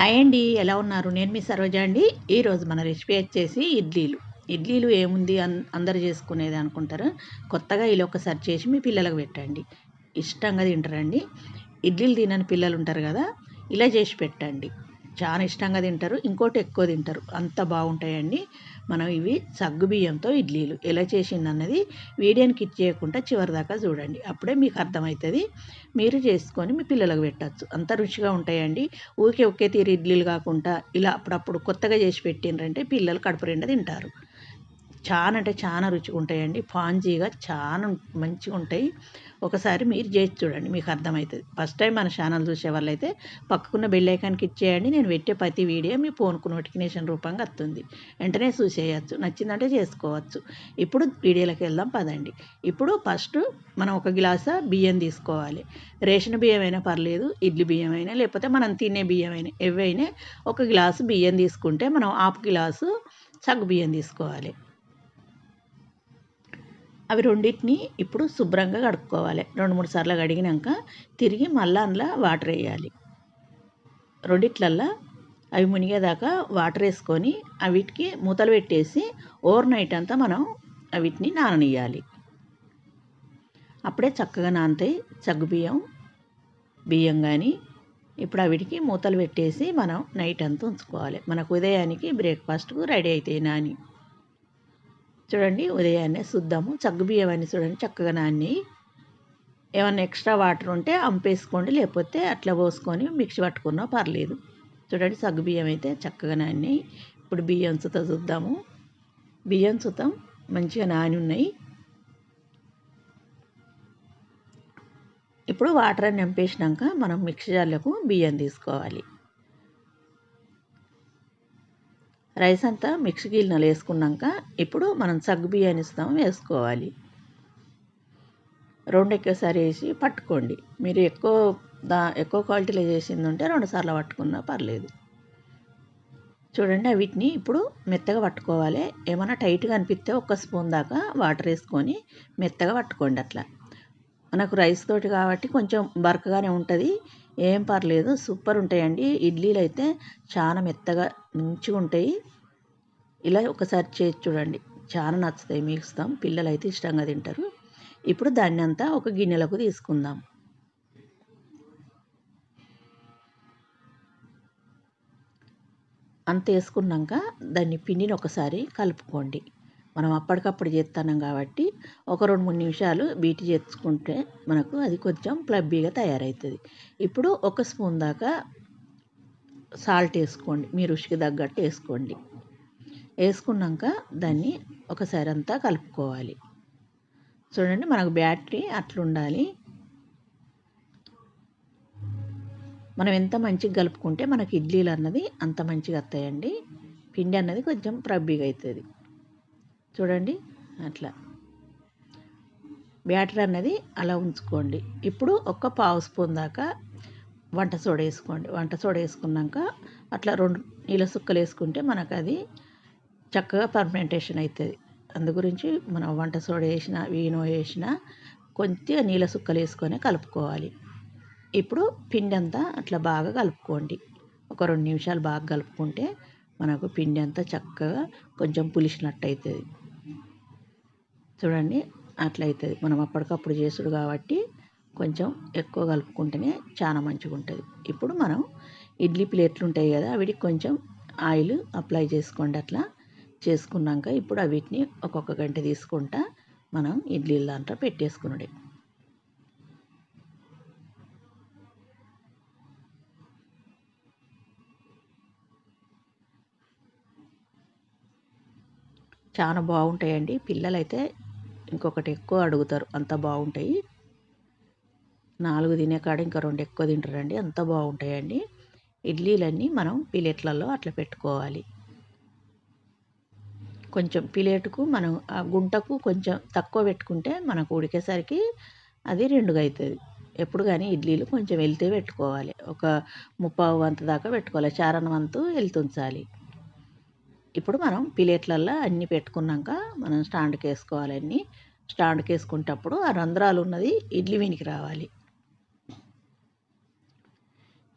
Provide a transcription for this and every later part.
Hi అండి ఎలా ఉన్నారు? నేను మీ సరోజ అండి. ఈరోజు మన రెసిపీ వచ్చేసి ఇడ్లీలు. ఇడ్లీలు ఏముంది అన్ అందరు చేసుకునేది అనుకుంటారు? కొత్తగా ఇలా ఒకసారి చేసి మీ పిల్లలకు పెట్టండి. ఇష్టంగా తింటారండి. ఇడ్లీలు తినని పిల్లలు ఉంటారు కదా ఇలా చేసి పెట్టండి. చాలా ఇష్టంగా తింటారు ఇంకోటి ఎక్కువ తింటారు. అంత బాగుంటాయండి. మనం ఇవి సగ్గు బియ్యంతో ఇడ్లీలు. ఎలా చేసింది అన్నది వీడియోని కిట్ చేయకుండా చివరి దాకా చూడండి. అప్పుడే మీకు అర్థమవుతుంది. మీరు చేసుకొని మీ పిల్లలకు పెట్టచ్చు. అంత రుచిగా ఉంటాయండి. ఊరికే ఒకే తీరు ఇడ్లీలు కాకుండా ఇలా అప్పుడప్పుడు కొత్తగా చేసి పెట్టిండ్రంటే పిల్లలు కడుపు నిండా తింటారు. చాలా అంటే చాలా రుచిగా ఉంటాయండి పాంజీగా చాలా మంచిగా ఉంటాయి ఒకసారి మీరు చేసి చూడండి మీకు అర్థమవుతుంది ఫస్ట్ టైం మన ఛానల్ చూసే వాళ్ళైతే పక్కకున్న బెల్ ఐకాన్కి ఇచ్చేయండి నేను పెట్టే ప్రతి వీడియో మీ ఫోన్కు నోటిఫికేషన్ రూపంగా వస్తుంది. వెంటనే చూసేయచ్చు నచ్చిందంటే చేసుకోవచ్చు. ఇప్పుడు వీడియోలోకి వెళ్దాం పదండి. ఇప్పుడు ఫస్ట్ మనం ఒక గ్లాసు బియ్యం తీసుకోవాలి. రేషన్ బియ్యం అయినా పర్లేదు ఇడ్లీ బియ్యం అయినా లేకపోతే మనం తినే బియ్యం అయినా ఎవైనా ఒక గ్లాసు బియ్యం తీసుకుంటే మనం హాఫ్ గ్లాసు సగ్గు బియ్యం తీసుకోవాలి. అవి రెండింటిని ఇప్పుడు శుభ్రంగా కడుక్కోవాలి. రెండు మూడు సార్లు కడిగినాక తిరిగి మళ్ళా అందులో వాటర్ వేయాలి. రెండిట్లల్లా అవి మునిగేదాకా వాటర్ వేసుకొని అవిటికి మూతలు పెట్టేసి ఓవర్ నైట్ అంతా మనం అవిటిని నాననియాలి. అప్పుడే చక్కగా నానతాయి బియ్యం బియ్యం కానీ ఇప్పుడు అవిటికి మూతలు పెట్టేసి మనం నైట్ అంతా ఉంచుకోవాలి. మనకు ఉదయానికి బ్రేక్ఫాస్ట్కు రెడీ అవుతాయి నాని. చూడండి ఉదయాన్నే శుద్ధము బియ్యం అని చూడండి చక్కగా నాన్ని. ఏమన్నా ఎక్స్ట్రా వాటర్ ఉంటే అంపేసుకోండి లేకపోతే అట్లా పోసుకొని మిక్సీ పట్టుకున్నా పర్లేదు. చూడండి సగ్గుబియ్యం అయితే చక్కగా నాన్ని. ఇప్పుడు బియ్యం సుత చూద్దాము. బియ్యం సుతం మంచిగా నాని ఉన్నాయి. ఇప్పుడు వాటర్ అని నింపేసినాక మనం మిక్సీ జార్లకు బియ్యం తీసుకోవాలి. రైస్ అంతా మిక్సీ గిన్నెలు వేసుకున్నాక ఇప్పుడు మనం సగ్గు బియ్యాన్ని ఇస్తాం వేసుకోవాలి. రెండు ఎక్కువసారి వేసి పట్టుకోండి. మీరు ఎక్కువ దా ఎక్కువ క్వాలిటీలో చేసింది ఉంటే రెండుసార్లు పట్టుకున్నా పర్లేదు. చూడండి వీటిని ఇప్పుడు మెత్తగా పట్టుకోవాలి. ఏమైనా టైట్గా అనిపిస్తే ఒక స్పూన్ దాకా వాటర్ వేసుకొని మెత్తగా పట్టుకోండి అట్లా. మనకు రైస్ తోటి కాబట్టి కొంచెం బరకగానే ఉంటుంది. ఏం పర్లేదు సూపర్ ఉంటాయండి. ఇడ్లీలు అయితే చాలా మెత్తగా మంచిగా ఉంటాయి ఇలా ఒకసారి చేసి చూడండి. చాలా నచ్చుతాయి మిగుస్తాం పిల్లలు అయితే ఇష్టంగా తింటారు. ఇప్పుడు దాన్ని అంతా ఒక గిన్నెలకు తీసుకుందాం. అంత వేసుకున్నాక దాన్ని పిండిని ఒకసారి కలుపుకోండి. మనం అప్పటికప్పుడు చేస్తున్నాం కాబట్టి ఒక రెండు మూడు నిమిషాలు బీటి చేసుకుంటే మనకు అది కొంచెం ప్లబ్బీగా తయారవుతుంది. ఇప్పుడు ఒక స్పూన్ దాకా సాల్ట్ వేసుకోండి. మీ రుచికి తగ్గట్టు వేసుకోండి. వేసుకున్నాక దాన్ని ఒకసారి అంతా కలుపుకోవాలి. చూడండి మనకు బ్యాటరీ అట్లుండాలి. మనం ఎంత మంచిగా కలుపుకుంటే మనకి ఇడ్లీలు అన్నది అంత మంచిగా వస్తాయండి. పిండి అన్నది కొంచెం ప్రబ్బిగా అవుతుంది. చూడండి అట్లా. బ్యాటర్ అన్నది అలా ఉంచుకోండి. ఇప్పుడు ఒక పావు స్పూన్ దాకా వంట సోడ వేసుకోండి. వంట సోడ వేసుకున్నాక అట్లా రెండు నీళ్ళ సుక్కలు వేసుకుంటే మనకు అది చక్కగా పర్మెంటేషన్ అవుతుంది అందు గురించి మనం వంట సోడ వేసిన వీనో వేసిన కొద్దిగా నీళ్ళ సుక్కలు వేసుకొని కలుపుకోవాలి. ఇప్పుడు పిండి అంతా అట్లా బాగా కలుపుకోండి. ఒక రెండు నిమిషాలు బాగా కలుపుకుంటే మనకు పిండి అంతా చక్కగా కొంచెం పులిసినట్టు అవుతుంది చూడండి అట్లయితుంది. మనం అప్పటికప్పుడు చేసుడు కాబట్టి కొంచెం ఎక్కువ కలుపుకుంటేనే చాలా మంచిగా ఉంటుంది ఇప్పుడు మనం ఇడ్లీ ప్లేట్లు ఉంటాయి కదా వీటికి కొంచెం ఆయిల్ అప్లై చేసుకోండి అట్లా. చేసుకున్నాక ఇప్పుడు వీటిని ఒక్కొక్క గంట తీసుకుంటా మనం ఇడ్లీ దాంట్లో పెట్టేసుకున్నాడు చాలా బాగుంటాయండి. పిల్లలైతే ఇంకొకటి ఎక్కువ అడుగుతారు అంత బాగుంటాయి. నాలుగు తినే కాడ ఇంకా రెండు ఎక్కువ తింటారండి అంత బాగుంటాయండి. ఇడ్లీలన్నీ మనం ప్లేట్లలో అట్లా పెట్టుకోవాలి. కొంచెం ప్లేటుకు మనం ఆ గుంటకు కొంచెం తక్కువ పెట్టుకుంటే మనకు ఉడికేసరికి అది రెండుగా అవుతుంది ఎప్పుడు కానీ ఇడ్లీలు కొంచెం వెళ్తే పెట్టుకోవాలి. ఒక ముప్పావు వంతు దాకా పెట్టుకోవాలి. చారణ వంతు వెళ్తుంచాలి. ఇప్పుడు మనం ప్లేట్లల్లో అన్నీ పెట్టుకున్నాక మనం స్టాండ్కి వేసుకోవాలి అన్నీ. స్టాండ్కి వేసుకునేటప్పుడు ఆ రంధ్రాలు ఉన్నది ఇడ్లీ వినికి రావాలి.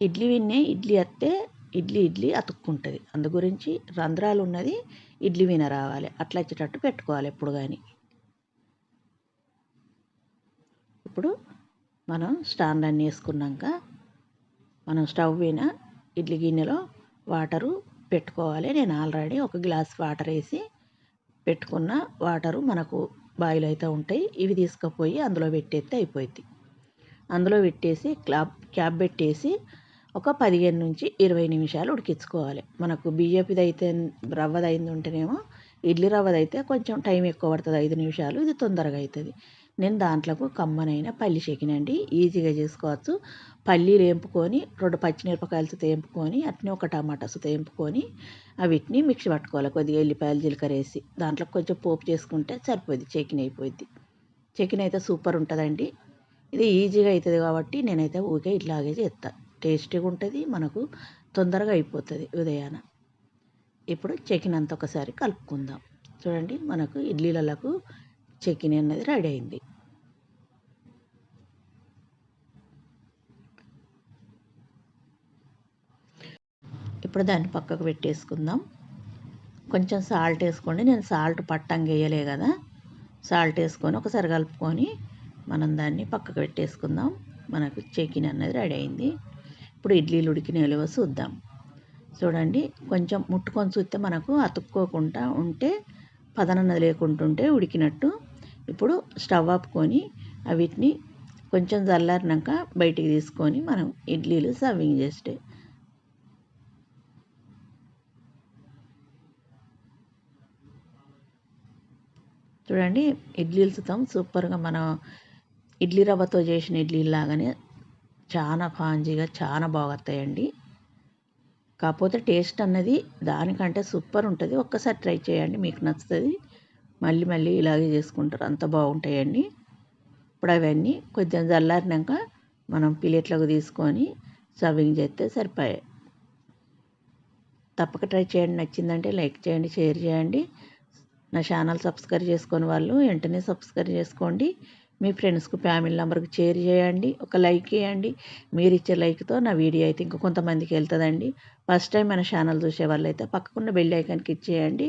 ఇడ్లీ విన్నే ఇడ్లీ అత్తే ఇడ్లీ ఇడ్లీ అతుక్కుంటుంది. అందు గురించి రంధ్రాలు ఉన్నది ఇడ్లీ విన రావాలి. అట్లా వచ్చేటట్టు పెట్టుకోవాలి ఎప్పుడు కానీ ఇప్పుడు మనం స్టాండ్ అన్నీ వేసుకున్నాక మనం స్టవ్ పైన ఇడ్లీ గిన్నెలో వాటరు పెట్టుకోవాలి. నేను ఆల్రెడీ ఒక గ్లాస్ వాటర్ వేసి పెట్టుకున్న వాటరు మనకు బాయిల్ అయితే ఉంటాయి. ఇవి తీసుకుపోయి అందులో పెట్టేస్తే అయిపోయింది అందులో పెట్టేసి క్లాబ్ క్యాప్ పెట్టేసి ఒక పదిహేను నుంచి ఇరవై నిమిషాలు ఉడికించుకోవాలి. మనకు బియ్యపిది అయితే రవ్వది అయింది ఉంటేనేమో ఇడ్లీ రవ్వది అయితే కొంచెం టైం ఎక్కువ పడుతుంది. ఐదు నిమిషాలు ఇది తొందరగా అవుతుంది నేను దాంట్లోకి కమ్మనైన పల్లి చెకినండి ఈజీగా చేసుకోవచ్చు. పల్లీలు వేంపుకొని రెండు పచ్చిమిరపకాయలతో వేంపుకొని అట్నే ఒక టమాటాతో వేంపుకొని వీటిని మిక్సీ పట్టుకోవాలి. కొద్దిగా ఎల్లిపాయలు జీలకర్ర వేసి. దాంట్లో కొంచెం పోపు చేసుకుంటే సరిపోద్ది. చెకిన్ అయిపోద్ది. చెకిన్ అయితే సూపర్ ఉంటుందండి. ఇది ఈజీగా అవుతుంది కాబట్టి నేనైతే ఊరికే ఇట్లాగే చేస్తాను టేస్టీగా ఉంటుంది మనకు తొందరగా అయిపోతుంది ఉదయాన. ఇప్పుడు చెకిన్ అంత ఒకసారి కలుపుకుందాం. చూడండి మనకు ఇడ్లీలకు చెకిన్ అనేది రెడీ అయింది. ఇప్పుడు దాన్ని పక్కకు పెట్టేసుకుందాం. కొంచెం సాల్ట్ వేసుకోండి. నేను సాల్ట్ పట్టంగా వేయలే కదా. సాల్ట్ వేసుకొని ఒకసారి కలుపుకొని మనం దాన్ని పక్కకు పెట్టేసుకుందాం. మనకు చెకిన్ అన్నది రెడీ అయింది. ఇప్పుడు ఇడ్లీలు ఉడికినలేవో చూద్దాం. చూడండి కొంచెం ముట్టుకొని చూస్తే మనకు అతుక్కోకుండా ఉంటే పదనన్నది లేకుంటుంటే ఉడికినట్టు. ఇప్పుడు స్టవ్ ఆపుకొని వీటిని కొంచెం చల్లారినాక బయటికి తీసుకొని మనం ఇడ్లీలు సర్వింగ్ చేస్తే చూడండి ఇడ్లీలు సుతం సూపర్గా మనం ఇడ్లీ రవ్వతో చేసిన ఇడ్లీ లాగానే చాలా ఫాంజీగా చాలా బాగుతాయండి కాకపోతే టేస్ట్ అన్నది దానికంటే సూపర్ ఉంటుంది. ఒక్కసారి ట్రై చేయండి మీకు నచ్చుతుంది. మళ్ళీ మళ్ళీ ఇలాగే చేసుకుంటారు. అంత బాగుంటాయండి. ఇప్పుడు అవన్నీ కొంచెం చల్లారినాక మనం ప్లేట్లకు తీసుకొని సర్వింగ్ చేస్తే సరిపోయాయి. తప్పక ట్రై చేయండి. నచ్చిందంటే లైక్ చేయండి షేర్ చేయండి. నా ఛానల్ సబ్స్క్రైబ్ చేసుకొని వాళ్ళు వెంటనే సబ్స్క్రైబ్ చేసుకోండి. మీ ఫ్రెండ్స్కు ఫ్యామిలీ నెంబర్కి షేర్ చేయండి. ఒక లైక్ వేయండి మీరు ఇచ్చే లైక్తో నా వీడియో అయితే ఇంకా కొంతమందికి వెళ్తుందండి. ఫస్ట్ టైం మన ఛానల్ చూసే వాళ్ళు అయితే పక్కకున్న బెల్ ఐకాన్కి ఇచ్చేయండి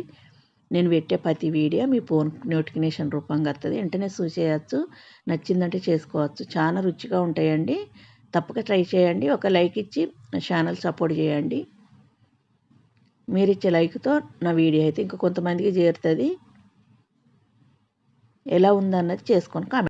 నేను పెట్టే ప్రతి వీడియో మీ ఫోన్ నోటిఫికేషన్ రూపంగా వస్తుంది వెంటనే చూసేయచ్చు. నచ్చిందంటే చేసుకోవచ్చు. చాలా రుచిగా ఉంటాయండి. తప్పక ట్రై చేయండి. ఒక లైక్ ఇచ్చి నా ఛానల్ సపోర్ట్ చేయండి. మీరు ఇచ్చే లైక్తో నా వీడియో అయితే ఇంకా కొంతమందికి చేరుతుంది. ఎలా ఉందన్నది చేసుకొని కామెంట్